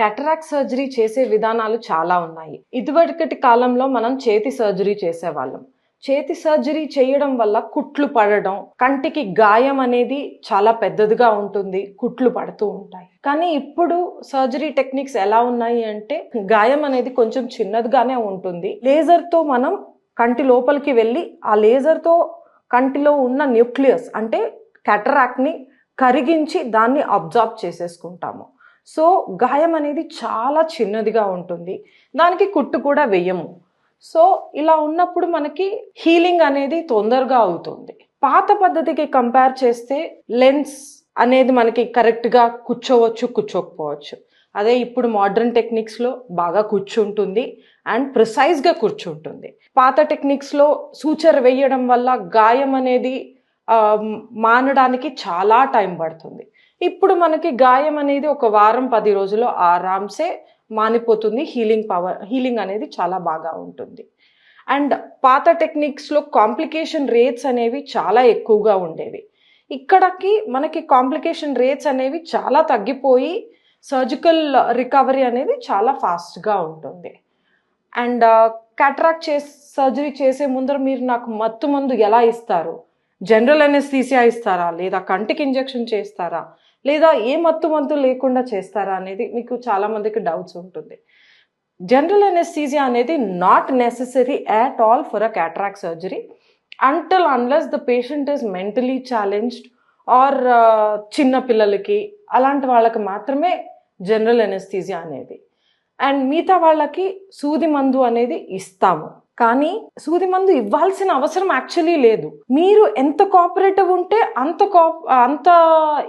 కెటరాక్ surgery చేసే విధానాలు చాలా ఉన్నాయి. ఇదివరకటి కాలంలో మనం చేతి సర్జరీ చేసేవాళ్ళం. చేతి సర్జరీ చేయడం వల్ల కుట్లు పడడం కంటికి గాయం అనేది చాలా పెద్దదిగా ఉంటుంది కుట్లు పడుతూ ఉంటాయి. కానీ ఇప్పుడు సర్జరీ టెక్నిక్స్ ఎలా ఉన్నాయి అంటే గాయం అనేది కొంచెం చిన్నదిగానే ఉంటుంది. లేజర్తో మనం కంటి లోపలికి వెళ్ళి ఆ లేజర్తో కంటిలో ఉన్న న్యూక్లియస్ అంటే కెటరాక్ని కరిగించి దాన్ని అబ్జార్బ్ చేసేసుకుంటాము. సో గాయం అనేది చాలా చిన్నదిగా ఉంటుంది. దానికి కుట్టు కూడా వెయ్యము సో ఇలా ఉన్నప్పుడు మనకి హీలింగ్ అనేది తొందరగా అవుతుంది. పాత పద్ధతికి కంపేర్ చేస్తే లెన్స్ అనేది మనకి కరెక్ట్గా కూర్చోవచ్చు కూర్చోకపోవచ్చు. అదే ఇప్పుడు మోడర్న్ టెక్నిక్స్లో బాగా కూర్చుంటుంది అండ్ ప్రిసైజ్గా కూర్చుంటుంది. పాత టెక్నిక్స్లో సూచర్ వేయడం వల్ల గాయం అనేది మానడానికి చాలా టైం పడుతుంది. ఇప్పుడు మనకి గాయం అనేది ఒక వారం పది రోజుల్లో ఆరామ్సే మానిపోతుంది. హీలింగ్ పవర్ హీలింగ్ అనేది చాలా బాగా ఉంటుంది. అండ్ పాత టెక్నిక్స్లో కాంప్లికేషన్ రేట్స్ అనేవి చాలా ఎక్కువగా ఉండేవి. ఇక్కడకి మనకి కాంప్లికేషన్ రేట్స్ అనేవి చాలా తగ్గిపోయి సర్జికల్ రికవరీ అనేది చాలా ఫాస్ట్గా ఉంటుంది. అండ్ క్యాట్రాక్ట్ చేసి సర్జరీ చేసే ముందర మీరు నాకు మత్తు మందు ఎలా ఇస్తారు? జనరల్ అనెస్థీసియా ఇస్తారా? లేదా కంటికి ఇంజెక్షన్ చేస్తారా? లేదా ఏ మత్తు మత్తు లేకుండా చేస్తారా అనేది మీకు చాలామందికి డౌట్స్ ఉంటుంది. జనరల్ అనెస్థీసియా అనేది not necessary at all for a cataract surgery until unless the patient is mentally challenged or చిన్న పిల్లలకి అలాంటి వాళ్ళకి మాత్రమే జనరల్ అనెస్థీసియా అనేది. అండ్ మిగతా వాళ్ళకి సూది మందు అనేది ఇస్తాము. కానీ సూది మందు ఇవ్వాల్సిన అవసరం యాక్చువల్లీ లేదు. మీరు ఎంత కోఆపరేటివ్ ఉంటే అంత కో అంత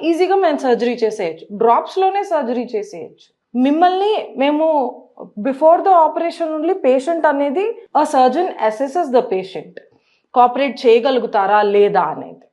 ఈజీగా మేము సర్జరీ చేసేయచ్చు. డ్రాప్స్లోనే సర్జరీ చేసేయచ్చు. మిమ్మల్ని మేము before the operation only patient అనేది ఆ surgeon assesses the patient cooperate చేయగలుగుతారా లేదా అనేది.